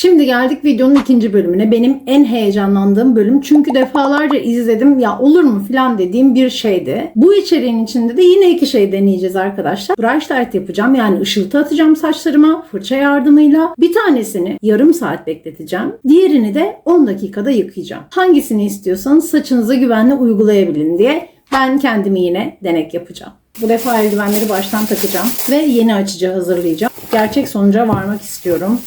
Şimdi geldik videonun ikinci bölümüne. Benim en heyecanlandığım bölüm. Çünkü defalarca izledim ya olur mu falan dediğim bir şeydi. Bu içeriğin içinde de yine iki şey deneyeceğiz arkadaşlar. Brush light yapacağım. Yani ışıltı atacağım saçlarıma fırça yardımıyla. Bir tanesini yarım saat bekleteceğim. Diğerini de 10 dakikada yıkayacağım. Hangisini istiyorsanız saçınıza güvenle uygulayabilin diye ben kendimi yine denek yapacağım. Bu defa eldivenleri baştan takacağım ve yeni açıcı hazırlayacağım. Gerçek sonuca varmak istiyorum.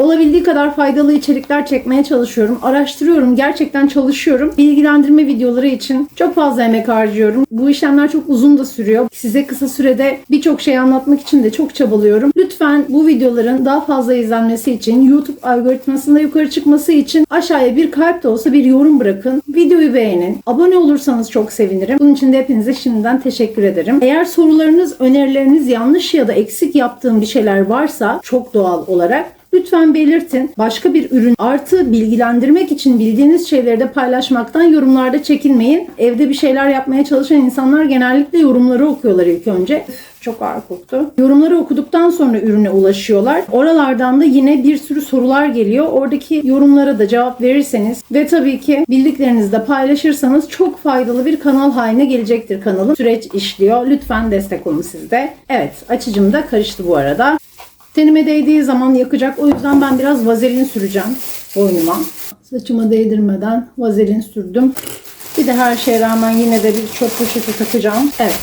Olabildiği kadar faydalı içerikler çekmeye çalışıyorum. Araştırıyorum, gerçekten çalışıyorum. Bilgilendirme videoları için çok fazla emek harcıyorum. Bu işlemler çok uzun da sürüyor. Size kısa sürede birçok şey anlatmak için de çok çabalıyorum. Lütfen bu videoların daha fazla izlenmesi için, YouTube algoritmasında yukarı çıkması için aşağıya bir kalp de olsa bir yorum bırakın. Videoyu beğenin. Abone olursanız çok sevinirim. Bunun için de hepinize şimdiden teşekkür ederim. Eğer sorularınız, önerileriniz yanlış ya da eksik yaptığım bir şeyler varsa çok doğal olarak Lütfen belirtin. Başka bir ürün artı bilgilendirmek için bildiğiniz şeyleri de paylaşmaktan yorumlarda çekinmeyin. Evde bir şeyler yapmaya çalışan insanlar genellikle yorumları okuyorlar ilk önce. Çok ağır koktu. Yorumları okuduktan sonra ürüne ulaşıyorlar. Oralardan da yine bir sürü sorular geliyor. Oradaki yorumlara da cevap verirseniz ve tabii ki bildiklerinizi de paylaşırsanız çok faydalı bir kanal haline gelecektir kanalım. Süreç işliyor. Lütfen destek olun siz de. Evet açıcım da karıştı bu arada. Tenime değdiği zaman yakacak. O yüzden ben biraz vazelin süreceğim boynuma. Saçıma değdirmeden vazelin sürdüm. Bir de her şeye rağmen yine de bir çöp poşeti takacağım. Evet.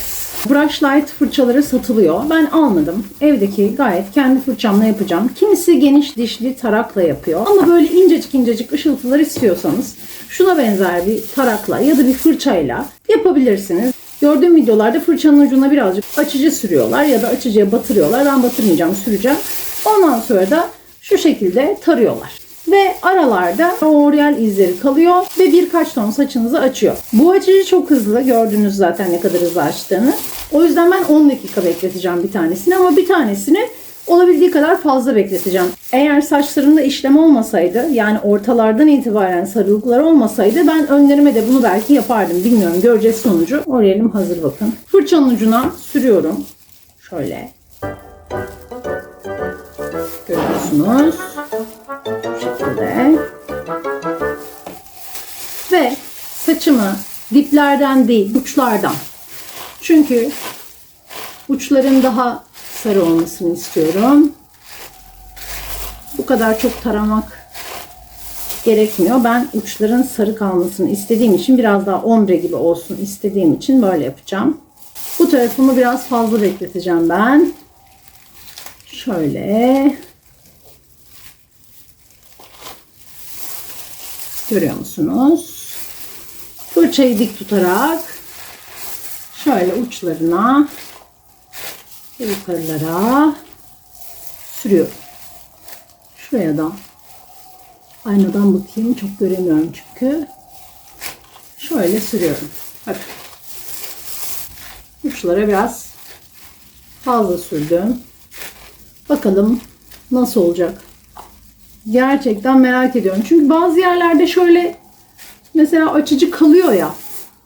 Brush Light fırçaları satılıyor. Ben almadım. Evdeki gayet kendi fırçamla yapacağım. Kimisi geniş dişli tarakla yapıyor. Ama böyle incecik incecik ışıltılar istiyorsanız şuna benzer bir tarakla ya da bir fırçayla yapabilirsiniz. Gördüğüm videolarda fırçanın ucuna birazcık açıcı sürüyorlar ya da açıcıya batırıyorlar. Ben batırmayacağım, süreceğim. Ondan sonra da şu şekilde tarıyorlar. Ve aralarda oryal izleri kalıyor ve birkaç ton saçınızı açıyor. Bu açıcı çok hızlı. Gördünüz zaten ne kadar hızlı açtığını. O yüzden ben 10 dakika bekleteceğim bir tanesini ama bir tanesini kadar fazla bekleteceğim. Eğer saçlarımda işlem olmasaydı yani ortalardan itibaren sarılıklar olmasaydı ben önlerime de bunu belki yapardım. Bilmiyorum göreceğiz sonucu. Oryalim hazır bakın. Fırçanın ucuna sürüyorum. Şöyle. Görüyorsunuz. Bu şekilde. Ve saçımı diplerden değil uçlardan. Çünkü uçların daha sarı olmasını istiyorum. Kadar çok taramak gerekmiyor. Ben uçların sarı kalmasını istediğim için biraz daha ombre gibi olsun istediğim için böyle yapacağım. Bu tarafımı biraz fazla bekleteceğim ben. Şöyle. Görüyor musunuz? Fırçayı dik tutarak şöyle uçlarına yukarılara sürüyorum. Şuraya da aynadan bakayım. Çok göremiyorum çünkü. Şöyle sürüyorum. Bakın. Uçlara biraz fazla sürdüm. Bakalım nasıl olacak. Gerçekten merak ediyorum. Çünkü bazı yerlerde şöyle mesela açıcı kalıyor ya.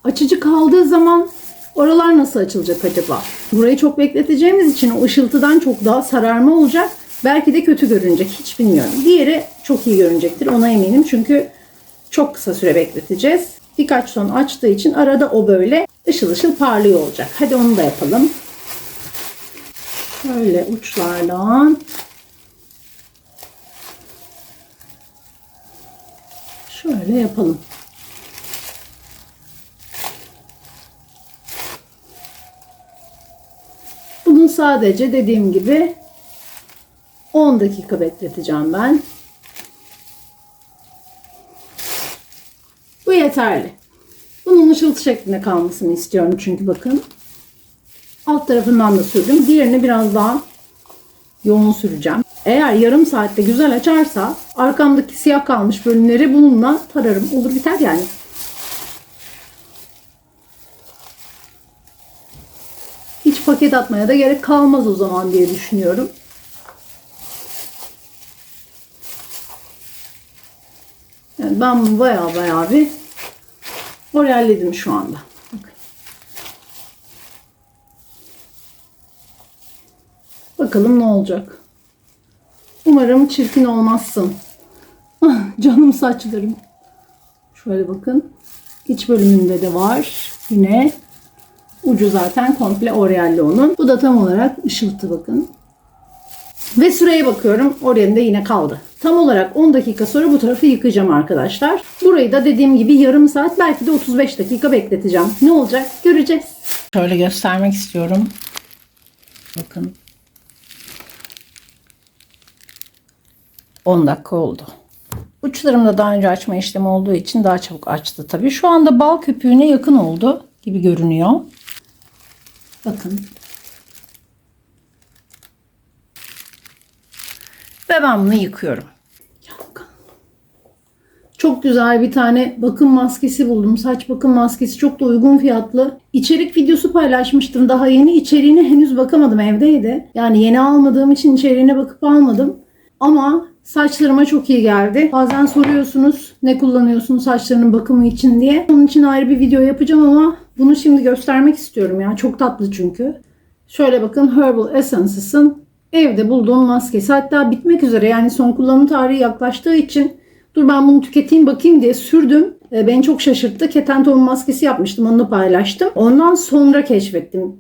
Açıcı kaldığı zaman oralar nasıl açılacak acaba? Burayı çok bekleteceğimiz için o ışıltıdan çok daha sararma olacak. Belki de kötü görünecek. Hiç bilmiyorum. Diğeri çok iyi görünecektir. Ona eminim. Çünkü çok kısa süre bekleteceğiz. Birkaç ton açtığı için arada o böyle ışıl ışıl parlıyor olacak. Hadi onu da yapalım. Şöyle uçlardan şöyle yapalım. Bunu sadece dediğim gibi 10 dakika bekleteceğim ben. Bu yeterli. Bunun ışıltı şeklinde kalmasını istiyorum çünkü bakın. Alt tarafından da sürdüm. Diğerini biraz daha yoğun süreceğim. Eğer yarım saatte güzel açarsa arkamdaki siyah kalmış bölümleri bununla tararım. Olur biter yani. Hiç paket atmaya da gerek kalmaz o zaman diye düşünüyorum. Yani ben baya baya bir oryalledim şu anda. Bakalım ne olacak. Umarım çirkin olmazsın. Ah, Canım saçlarım. Şöyle bakın. İç bölümünde de var. Yine ucu zaten komple oryalli onun. Bu da tam olarak ışıltı bakın. Ve süreye bakıyorum. Oryan'da yine kaldı. Tam olarak 10 dakika sonra bu tarafı yıkayacağım arkadaşlar. Burayı da dediğim gibi yarım saat belki de 35 dakika bekleteceğim. Ne olacak göreceğiz. Şöyle göstermek istiyorum. Bakın. 10 dakika oldu. Uçlarımda daha önce açma işlemi olduğu için daha çabuk açtı tabii. Şu anda bal köpüğüne yakın oldu gibi görünüyor. Bakın. Ve ben bunu yıkıyorum. Çok güzel bir tane bakım maskesi buldum. Saç bakım maskesi çok da uygun fiyatlı. İçerik videosu paylaşmıştım daha yeni. İçeriğine henüz bakamadım evdeydi. Yani yeni almadığım için içeriğine bakıp almadım. Ama saçlarıma çok iyi geldi. Bazen soruyorsunuz ne kullanıyorsun saçlarının bakımı için diye. Onun için ayrı bir video yapacağım ama bunu şimdi göstermek istiyorum ya. Çok tatlı çünkü. Şöyle bakın Herbal Essences'ın evde bulduğum maskesi. Hatta bitmek üzere yani son kullanım tarihi yaklaştığı için dur ben bunu tüketeyim bakayım diye sürdüm. E, Beni çok şaşırttı. Keten tohum maskesi yapmıştım onu paylaştım. Ondan sonra keşfettim.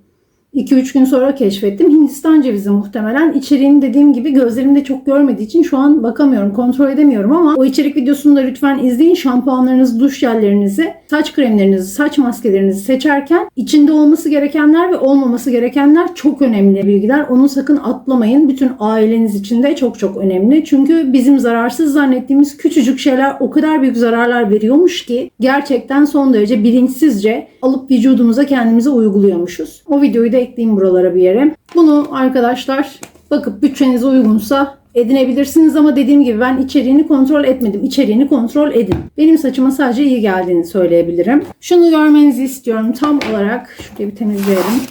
2-3 gün sonra keşfettim. Hindistan cevizi muhtemelen. İçeriğini dediğim gibi gözlerimde çok görmediği için şu an bakamıyorum, kontrol edemiyorum ama o içerik videosunu da lütfen izleyin. Şampuanlarınızı, duş jellerinizi, saç kremlerinizi, saç maskelerinizi seçerken içinde olması gerekenler ve olmaması gerekenler çok önemli bilgiler. Onu sakın atlamayın. Bütün aileniz için de çok çok önemli. Çünkü bizim zararsız zannettiğimiz küçücük şeyler o kadar büyük zararlar veriyormuş ki gerçekten son derece bilinçsizce alıp vücudumuza kendimize uyguluyormuşuz. O videoyu da ekleyeyim buralara bir yere. Bunu arkadaşlar bakıp bütçenize uygunsa edinebilirsiniz ama dediğim gibi ben içeriğini kontrol etmedim. İçeriğini kontrol edin. Benim saçıma sadece iyi geldiğini söyleyebilirim. Şunu görmenizi istiyorum. Tam olarak şurayı bir temizleyelim.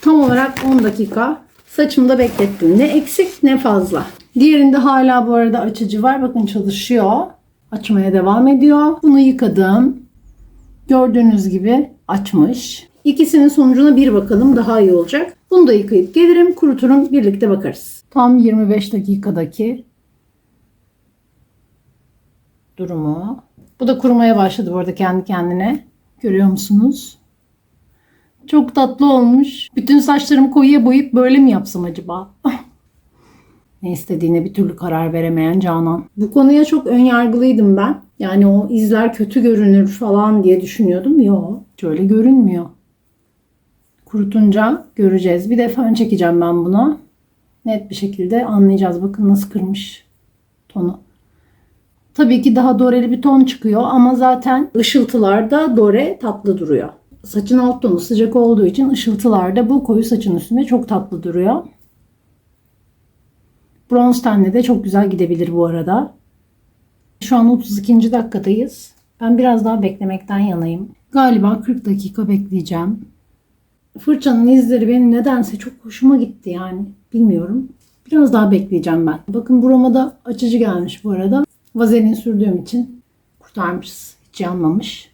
Tam olarak 10 dakika saçımda beklettim. Ne eksik ne fazla. Diğerinde hala bu arada açıcı var. Bakın çalışıyor. Açmaya devam ediyor. Bunu yıkadım. Gördüğünüz gibi açmış. İkisinin sonucuna bir bakalım daha iyi olacak. Bunu da yıkayıp gelirim kuruturum birlikte bakarız. Tam 25 dakikadaki durumu. Bu da kurumaya başladı bu arada kendi kendine. Görüyor musunuz? Çok tatlı olmuş. Bütün saçlarımı koyuya boyayıp böyle mi yapsam acaba? ne istediğine bir türlü karar veremeyen Canan. Bu konuya çok ön yargılıydım ben. Yani o izler kötü görünür falan diye düşünüyordum. Yok, şöyle görünmüyor. Kurutunca göreceğiz. Bir de fön çekeceğim ben buna. Net bir şekilde anlayacağız. Bakın nasıl kırmış tonu. Tabii ki daha doreli bir ton çıkıyor ama zaten ışıltılarda dore tatlı duruyor. Saçın alt tonu sıcak olduğu için ışıltılarda bu koyu saçın üstünde çok tatlı duruyor. Bronz tenle de çok güzel gidebilir bu arada. Şu an 32. dakikadayız. Ben biraz daha beklemekten yanayım. Galiba 40 dakika bekleyeceğim. Fırçanın izleri benim nedense çok hoşuma gitti yani. Bilmiyorum. Biraz daha bekleyeceğim ben. Bakın burama da açıcı gelmiş bu arada. Vazelin sürdüğüm için kurtarmışız. Hiç yanmamış.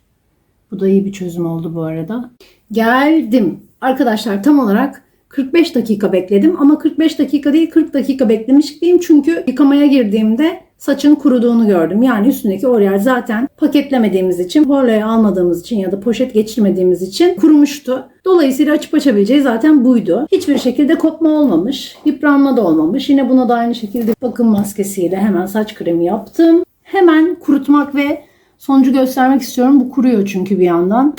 Bu da iyi bir çözüm oldu bu arada. Geldim. Arkadaşlar tam olarak 45 dakika bekledim ama 45 dakika değil 40 dakika beklemiştim çünkü yıkamaya girdiğimde saçın kuruduğunu gördüm. Yani üstündeki oryal zaten paketlemediğimiz için, horlayı almadığımız için ya da poşet geçirmediğimiz için kurumuştu. Dolayısıyla açıp açabileceği zaten buydu. Hiçbir şekilde kopma olmamış, yıpranma da olmamış. Yine buna da aynı şekilde bakım maskesiyle hemen saç kremi yaptım. Hemen kurutmak ve sonucu göstermek istiyorum. Bu kuruyor çünkü bir yandan.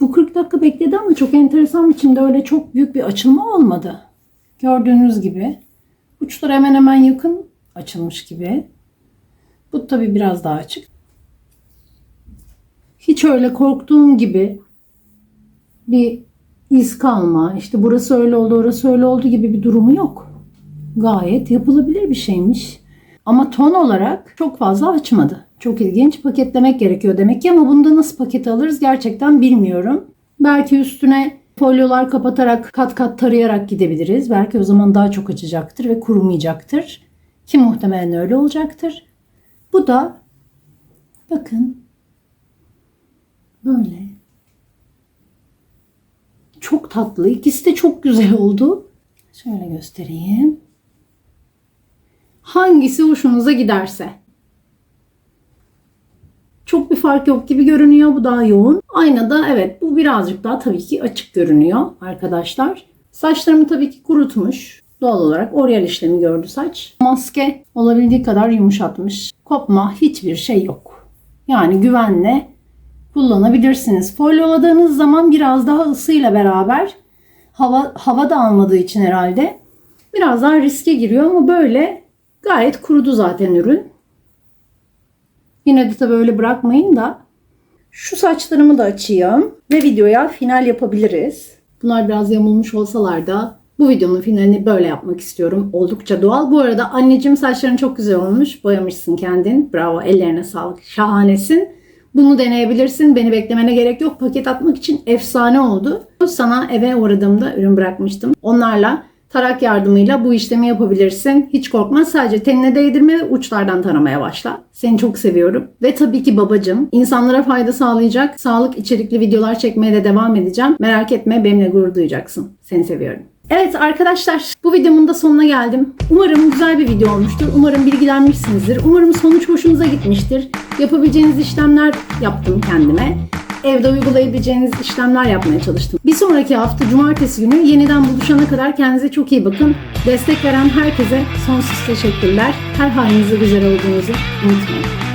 Bu 40 dakika bekledi ama çok enteresan biçimde öyle çok büyük bir açılma olmadı. Gördüğünüz gibi. Uçları hemen hemen yakın açılmış gibi. Bu tabi biraz daha açık. Hiç öyle korktuğum gibi bir iz kalma, işte burası öyle oldu, orası öyle oldu gibi bir durumu yok. Gayet yapılabilir bir şeymiş. Ama ton olarak çok fazla açmadı. Çok ilginç. Paketlemek gerekiyor demek ki ama bunda nasıl paket alırız gerçekten bilmiyorum. Belki üstüne folyolar kapatarak kat kat tarayarak gidebiliriz. Belki o zaman daha çok açacaktır ve kurumayacaktır. Ki muhtemelen öyle olacaktır. Bu da Bakın. Böyle. Çok tatlı. İkisi de çok güzel oldu. Şöyle göstereyim. Hangisi hoşunuza giderse. Çok bir fark yok gibi görünüyor. Bu daha yoğun. Aynada evet bu birazcık daha tabii ki açık görünüyor arkadaşlar. Saçlarımı tabii ki kurutmuş. Doğal olarak oryal işlemi gördü saç. Maske olabildiği kadar yumuşatmış. Kopma hiçbir şey yok. Yani güvenle kullanabilirsiniz. Folyoladığınız zaman biraz daha ısıyla beraber hava, hava da almadığı için herhalde biraz daha riske giriyor ama böyle gayet kurudu zaten ürün. Yine de tabii öyle bırakmayın da şu saçlarımı da açayım ve videoya final yapabiliriz. Bunlar biraz yamulmuş olsalar da bu videonun finalini böyle yapmak istiyorum. Oldukça doğal. Bu arada anneciğim saçların çok güzel olmuş. Boyamışsın kendin. Bravo. Ellerine sağlık. Şahanesin. Bunu deneyebilirsin. Beni beklemene gerek yok. Paket atmak için efsane oldu. Sana eve uğradığımda ürün bırakmıştım. Onlarla tarak yardımıyla bu işlemi yapabilirsin. Hiç korkma. Sadece tenine değdirme uçlardan taramaya başla. Seni çok seviyorum. Ve tabii ki babacım. insanlara fayda sağlayacak sağlık içerikli videolar çekmeye de devam edeceğim. Merak etme benimle gurur duyacaksın. Seni seviyorum. Evet arkadaşlar bu videomun da sonuna geldim. Umarım güzel bir video olmuştur. Umarım bilgilenmişsinizdir. Umarım sonuç hoşunuza gitmiştir. Yapabileceğiniz işlemler yaptım kendime. Evde uygulayabileceğiniz işlemler yapmaya çalıştım. Bir sonraki hafta cumartesi günü yeniden buluşana kadar kendinize çok iyi bakın. Destek veren herkese sonsuz teşekkürler. Her halinizde güzel olduğunuzu unutmayın.